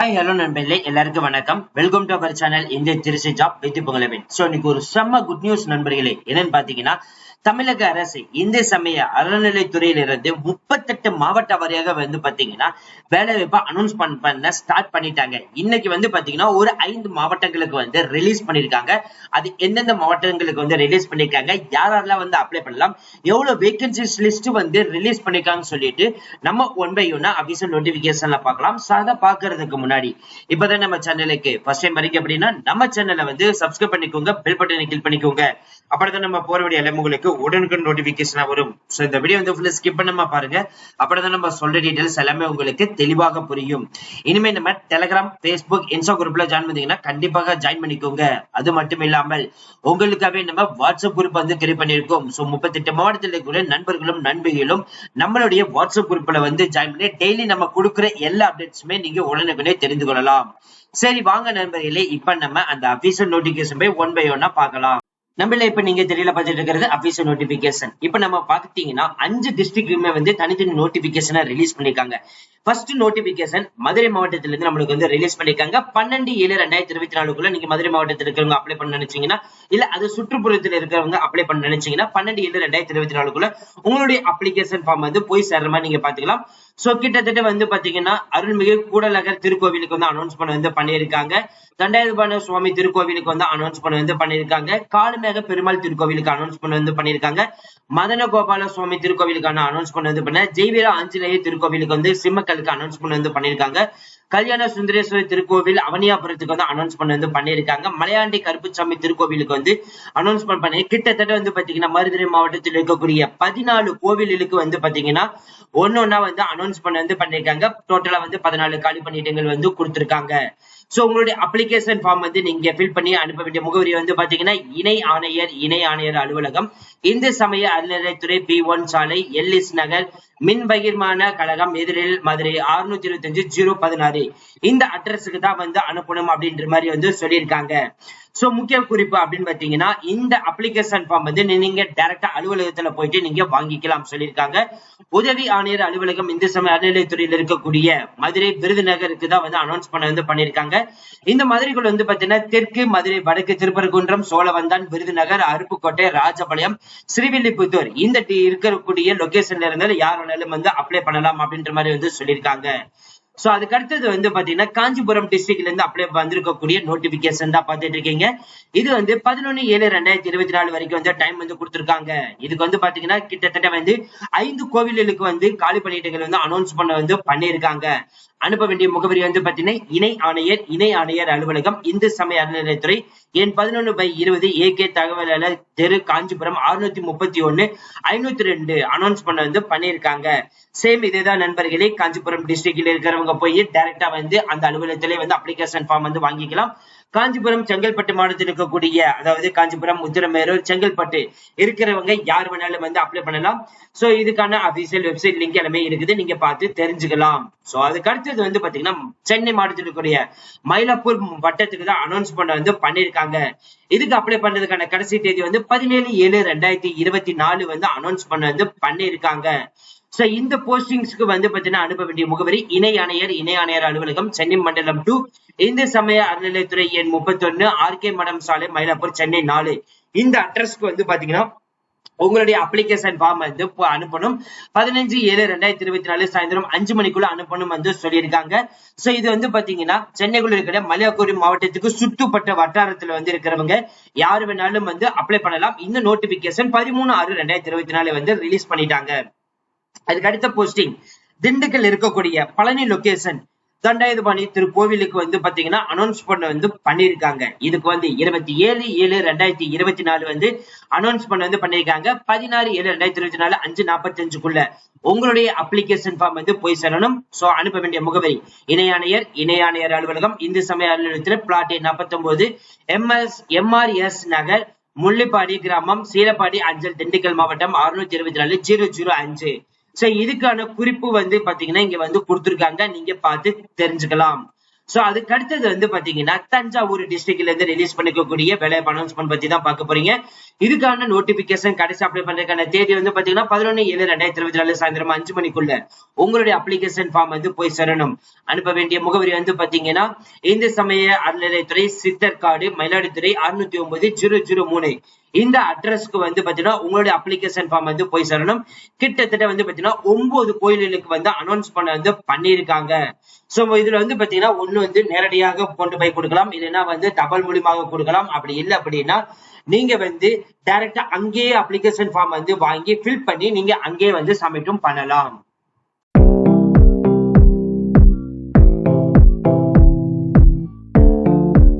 Hi hello நண்பர்களே. எல்லாருக்கும் வணக்கம். வெல்கம் டு அவர் சேனல் இந்த திருச்சி ஜாப் வித் புகழவேன். சோ இன்னைக்கு ஒரு செம்ம குட் நியூஸ் நண்பர்களே. என்னன்னு பாத்தீங்கன்னா தமிழக அரசு இந்திய சமய அறநிலைத்துறையிலிருந்து முப்பத்தெட்டு மாவட்ட வாரியாக வந்து பாத்தீங்கன்னா வேலை வாய்ப்பை அனௌன்ஸ் பண்ண ஸ்டார்ட் பண்ணிட்டாங்க. இன்னைக்கு வந்து பாத்தீங்கன்னா ஒரு ஐந்து மாவட்டங்களுக்கு வந்து ரிலீஸ் பண்ணிருக்காங்க. அது எந்தெந்த மாவட்டங்களுக்கு வந்து ரிலீஸ் பண்ணிருக்காங்க யாரெல்லாம் வந்து அப்ளை பண்ணலாம் எவ்வளவு வேகன்சிஸ் லிஸ்ட் வந்து ரிலீஸ் பண்ணிருக்காங்கன்னு சொல்லிட்டு நம்ம ஒன் பை ஒன்னா அபிஷியல் நோட்டிபிகேஷன்ல பார்க்கலாம். சாதா பாக்குறதுக்கு முன்னாடி முன்னாடி. இப்பதான் நம்ம சேனலுக்கு ஃபர்ஸ்ட் டைம் வரைக்கும் அப்படின்னா நம்ம சேனலை வந்து சப்ஸ்கிரைப் பண்ணிக்கோங்க பெல் பட்டனை கிளிக் பண்ணிக்கோங்க. அப்படிதான் நம்ம போற வேண்டிய எல்லாம் உங்களுக்கு உடனுக்குடன் நோட்டிபிகேஷனா வரும். ஸோ இந்த வீடியோ வந்து ஃபுல்லா ஸ்கிப் பண்ணாம பாருங்க. அப்படிதான் நம்ம சொல்ற டீடைல்ஸ் எல்லாமே உங்களுக்கு தெளிவாக புரியும். இனிமே நம்ம டெலிகிராம் பேஸ்புக் இன்ஸ்டா குரூப்ல ஜாயின் பண்ணீங்கன்னா கண்டிப்பாக ஜாயின் பண்ணிக்கோங்க. அது மட்டும் இல்லாமல் உங்களுக்காகவே நம்ம வாட்ஸ்அப் குரூப் வந்து கிரியேட் பண்ணியிருக்கோம். சோ முப்பத்தெட்டு மாவட்டத்தில் இருக்கக்கூடிய நண்பர்களும் நண்பிகளும் நம்மளுடைய வாட்ஸ்அப் குரூப்ல வந்து ஜாயின் பண்ணி டெய்லி நம்ம கொடுக்குற எல்லா அப்டேட்ஸுமே நீங்க உடனுக்குனே தெரிந்து கொள்ளலாம். சரி வாங்க நண்பர்களே இப்ப நம்ம அந்த அபிஷியல் நோட்டிபிகேஷன் போய் ஒன் பை ஒன்னா பார்க்கலாம். நம்மள இப்ப நீங்க தெரியல பார்த்துட்டு இருக்கிறது அபிஷியல் நோட்டிபிகேஷன் இப்ப நம்ம பாத்தீங்கன்னா அஞ்சு டிஸ்ட்ரிக்ட்லயுமே வந்து தனித்தனி நோட்டிபிகேஷனை ரிலீஸ் பண்ணிருக்காங்க. ஃபர்ஸ்ட் நோட்டிபிகேஷன் மதுரை மாவட்டத்துல இருந்து நம்மளுக்கு வந்து ரிலீஸ் பண்ணிருக்காங்க. பன்னெண்டு ஏழு ரெண்டாயிரத்தி இருபத்தி நாலுக்குள்ள நீங்க மதுரை மாவட்டத்தில் இருக்கிறவங்க அப்ளை பண்ண நினைச்சீங்கன்னா இல்ல அது சுற்றுப்புறத்தில் இருக்கிறவங்க அப்ளை பண்ண நினைச்சீங்கன்னா பன்னெண்டு ஏழு ரெண்டாயிரத்தி இருபத்தி நாலுக்குள்ள உங்களுடைய அப்ளிகேஷன் ஃபார்ம் வந்து போய் சேர்ற மாதிரி நீங்க பாத்துக்கலாம் சோ கிட்டத்தட்ட வந்து பாத்தீங்கன்னா அருள்மிகு கூடலகர் திருக்கோவிலுக்கு வந்து அனௌன்ஸ் பண்ண வந்து பண்ணியிருக்காங்க. தண்டாயுதபாண சுவாமி திருக்கோவிலுக்கு வந்து அனௌன்ஸ் பண்ண வந்து பண்ணியிருக்காங்க. காலுமேக பெருமாள் திருக்கோவிலுக்கு அனௌன்ஸ் பண்ண வந்து பண்ணியிருக்காங்க. மதன கோபால சுவாமி திருக்கோவிலுக்கான அனௌன்ஸ் பண்ண வந்து பண்ண ஜெய்வீர ஆஞ்சநேய திருக்கோவிலுக்கு வந்து சிம்ம அனௌன்ஸ் அனௌன்ஸ்மெண்ட் வந்து பண்ணியிருக்காங்க கல்யாண சுந்தரேஸ்வரி திருக்கோவில் அவனியாபுரத்துக்கு வந்து அனௌன்ஸ்மெண்ட் வந்து பண்ணியிருக்காங்க மலையாண்டி கருப்புசாமி திருக்கோவிலுக்கு வந்து அனௌன்ஸ்மெண்ட் பண்ணி கிட்டத்தட்ட வந்து பாத்தீங்கன்னா மதுரை மாவட்டத்தில் இருக்கக்கூடிய பதினாலு கோவில்களுக்கு வந்து பாத்தீங்கன்னா ஒன்னொன்னா வந்து அனௌன்ஸ்மெண்ட் வந்து பண்ணியிருக்காங்க டோட்டலா வந்து பதினாலு காலி பணியிடங்கள் வந்து கொடுத்திருக்காங்க. சோ உங்களுடைய அப்ளிகேஷன் ஃபார்ம் வந்து நீங்க ஃபில் பண்ணி அனுப்ப வேண்டிய முகவரி வந்து பாத்தீங்கன்னா இணை ஆணையர் இணை ஆணையர் அலுவலகம் இந்து சமய அறநிலைத்துறை பி ஒன் சாலை எல்லிஸ் நகர் மின் பகிர்மான கழகம் எதிரில் மதுரை அறுநூத்தி இருபத்தி அஞ்சு ஜீரோ பதினாறு. இந்த அட்ரஸுக்கு தான் வந்து அனுப்பணும் அப்படின்ற மாதிரி வந்து சொல்லியிருக்காங்க. சோ முக்கிய குறிப்பு அப்படின்னு பாத்தீங்கன்னா இந்த அப்ளிகேஷன் ஃபார்ம் வந்து நீங்க டைரக்டா அலுவலகத்துல போயிட்டு நீங்க வாங்கிக்கலாம் சொல்லியிருக்காங்க. உதவி ஆணையர் அலுவலகம் இந்து சமய அறநிலைத்துறையில் இருக்கக்கூடிய மதுரை விருதுநகருக்கு தான் வந்து அனௌன்ஸ் பண்ண வந்து பண்ணியிருக்காங்க. இந்த மதுரைகள் வந்து பாத்தீங்கன்னா தெற்கு மதுரை வடக்கு திருப்பரங்குன்றம் சோழவந்தான் விருதுநகர் அருப்புக்கோட்டை ராஜபாளையம் ஸ்ரீவில்லிபுத்தூர் இந்த இருக்கக்கூடிய லொகேஷன்ல இருந்து யார் வேணாலும் வந்து அப்ளை பண்ணலாம் அப்படின்ற மாதிரி வந்து சொல்லியிருக்காங்க. சோ அதுக்கு அடுத்தது வந்து பாத்தீங்கன்னா காஞ்சிபுரம் டிஸ்ட்ரிக்ட்ல இருந்து அப்ளை வந்திருக்கக்கூடிய நோட்டிபிகேஷன் தான் பாத்துட்டு இருக்கீங்க. இது வந்து பதினொன்னு ஏழு ரெண்டாயிரத்தி இருபத்தி நாலு வரைக்கும் வந்து டைம் வந்து கொடுத்திருக்காங்க. இதுக்கு வந்து பாத்தீங்கன்னா கிட்டத்தட்ட வந்து ஐந்து கோவில்களுக்கு வந்து காலி பணியிடங்கள் வந்து அனௌன்ஸ் பண்ண வந்து பண்ணியிருக்காங்க. அனுப்ப வேண்டிய முகவரி வந்து பாத்தீங்கன்னா இணை ஆணையர் இணை ஆணையர் அலுவலகம் இந்து சமய அறநிலையத்துறை என் பதினொன்னு பை இருபது ஏகே தகவலாளர் தெரு காஞ்சிபுரம் அறுநூத்தி முப்பத்தி ஒன்னு ஐநூத்தி ரெண்டு அனௌன்ஸ் பண்ண வந்து பண்ணியிருக்காங்க. சேம் இதேதான் நண்பர்களே காஞ்சிபுரம் டிஸ்ட்ரிக்ட்ல இருக்கிறவங்க போய் டைரக்டா வந்து அந்த அலுவலகத்திலே வந்து அப்ளிகேஷன் ஃபார்ம் வந்து வாங்கிக்கலாம். காஞ்சிபுரம் செங்கல்பட்டு மாவட்டத்தில் இருக்கக்கூடிய அதாவது காஞ்சிபுரம் உத்திரமேரூர் செங்கல்பட்டு இருக்கிறவங்க யார் வேணாலும் வந்து அப்ளை பண்ணலாம். சோ இதுக்கான அபிஷியல் வெப்சைட் லிங்க் எல்லாமே இருக்குது. நீங்க பார்த்து தெரிஞ்சுக்கலாம். சோ அதுக்கு அடுத்தது வந்து பாத்தீங்கன்னா சென்னை மாவட்டத்தில் இருக்கக்கூடிய மயிலாப்பூர் வட்டத்துக்கு தான் அனௌன்ஸ் பண்ண வந்து பண்ணிருக்காங்க இதுக்கு அப்ளை பண்றதுக்கான கடைசி தேதி வந்து பதினேழு ஏழு ரெண்டாயிரத்தி இருபத்தி நாலு வந்து அனௌன்ஸ் பண்ண வந்து பண்ணிருக்காங்க சோ இந்த போஸ்டிங்ஸ்க்கு வந்து பாத்தீங்கன்னா அனுப்ப வேண்டிய முகவரி இணை ஆணையர் இணை ஆணையர் அலுவலகம் சென்னை மண்டலம் டூ இந்து சமய அறநிலையத்துறை எண் முப்பத்தி ஒன்னு ஆர்கே மடம் சாலை மயிலாப்பூர் சென்னை நாலு. இந்த அட்ரஸ்க்கு வந்து பாத்தீங்கன்னா உங்களுடைய அப்ளிகேஷன் ஃபார்ம் வந்து அனுப்பணும். பதினஞ்சு ஏழு ரெண்டாயிரத்தி இருபத்தி நாலு சாயந்தரம் அஞ்சு மணிக்குள்ள அனுப்பணும் வந்து சொல்லியிருக்காங்க. சோ இது வந்து பாத்தீங்கன்னா சென்னைக்குள்ள இருக்கிற மலையாக்கூரி மாவட்டத்துக்கு சுட்டுப்பட்ட வட்டாரத்துல வந்து இருக்கிறவங்க யாரு வேணாலும் வந்து அப்ளை பண்ணலாம். இந்த நோட்டிபிகேஷன் பதிமூணு ஆறு ரெண்டாயிரத்தி இருபத்தி நாலு வந்து ரிலீஸ் பண்ணிட்டாங்க. அதுக்கு அடுத்த போஸ்டிங் திண்டுக்கல் இருக்கக்கூடிய பழனி லொகேஷன் தண்டாயுதபாணி திருக்கோவிலுக்கு வந்து பாத்தீங்கன்னா அனௌன்ஸ் பண்ண வந்து பண்ணிருக்காங்க. இதுக்கு வந்து இருபத்தி ஏழு ஏழு ரெண்டாயிரத்தி இருபத்தி நாலு வந்து அனௌன்ஸ் பண்ண வந்து பண்ணிருக்காங்க. பதினாறு ஏழு ரெண்டாயிரத்தி இருபத்தி நாலு அஞ்சு நாற்பத்தி அஞ்சுக்குள்ள உங்களுடைய அப்ளிகேஷன் ஃபார்ம் வந்து போய் சேரணும். சோ அனுப்ப வேண்டிய முகவரி இணை ஆணையர் இணை ஆணையர் அலுவலகம் இந்து சமய அலுவலகத்தில் பிளாட் எண் நாற்பத்தி ஒன்பது எம்எஸ் எம்ஆர்எஸ் நகர் முள்ளிப்பாடி கிராமம் சீலப்பாடி அஞ்சல் திண்டுக்கல் மாவட்டம் அறுநூத்தி இருபத்தி நாலு ஜீரோ ஜீரோ அஞ்சு. சோ இதுக்கான குறிப்பு வந்து பாத்தீங்கன்னா இங்க வந்து கொடுத்துருக்காங்க. நீங்க பார்த்து தெரிஞ்சுக்கலாம். சோ அதுக்கு அடுத்தது வந்து பாத்தீங்கன்னா தஞ்சாவூர் டிஸ்ட்ரிக்ட்ல இருந்து ரிலீஸ் பண்ணிக்கக்கூடிய வேலை அனௌன்ஸ்மெண்ட் பத்தி தான் பார்க்க போறீங்க. இதுக்கான நோட்டிபிகேஷன் கடைசி அப்ளை பண்றதுக்கான தேதி வந்து பாத்தீங்கன்னா பதினொன்னு ஏழு ரெண்டாயிரத்தி இருபத்தி நாலு சாயந்தரம் அஞ்சு மணிக்குள்ள உங்களுடைய அப்ளிகேஷன் ஃபார்ம் வந்து போய் சேரணும். அனுப்ப வேண்டிய முகவரி வந்து பாத்தீங்கன்னா இந்து சமய அறநிலையத்துறை சித்தர்காடு மயிலாடுதுறை அறுநூத்தி ஒன்பது ஜீரோ ஜீரோ மூணு. இந்த அட்ரஸ்க்கு வந்து பாத்தீங்கன்னா உங்களுடைய அப்ளிகேஷன் ஃபார்ம் வந்து போய் சேரணும். கிட்டத்தட்ட வந்து பாத்தீங்கன்னா ஒன்பது கோயில்களுக்கு வந்து அனௌன்ஸ் பண்ண வந்து பண்ணியிருக்காங்க. சோ இதுல வந்து பாத்தீங்கன்னா ஒண்ணு வந்து நேரடியாக கொண்டு போய் கொடுக்கலாம். இல்லைன்னா வந்து தபால் மூலியமாக கொடுக்கலாம். அப்படி இல்லை அப்படின்னா நீங்க வந்து டைரக்டா அங்கேயே அப்ளிகேஷன் ஃபார்ம் வந்து வாங்கி ஃபில் பண்ணி நீங்க அங்கேயே வந்து சப்மிட்டும் பண்ணலாம்.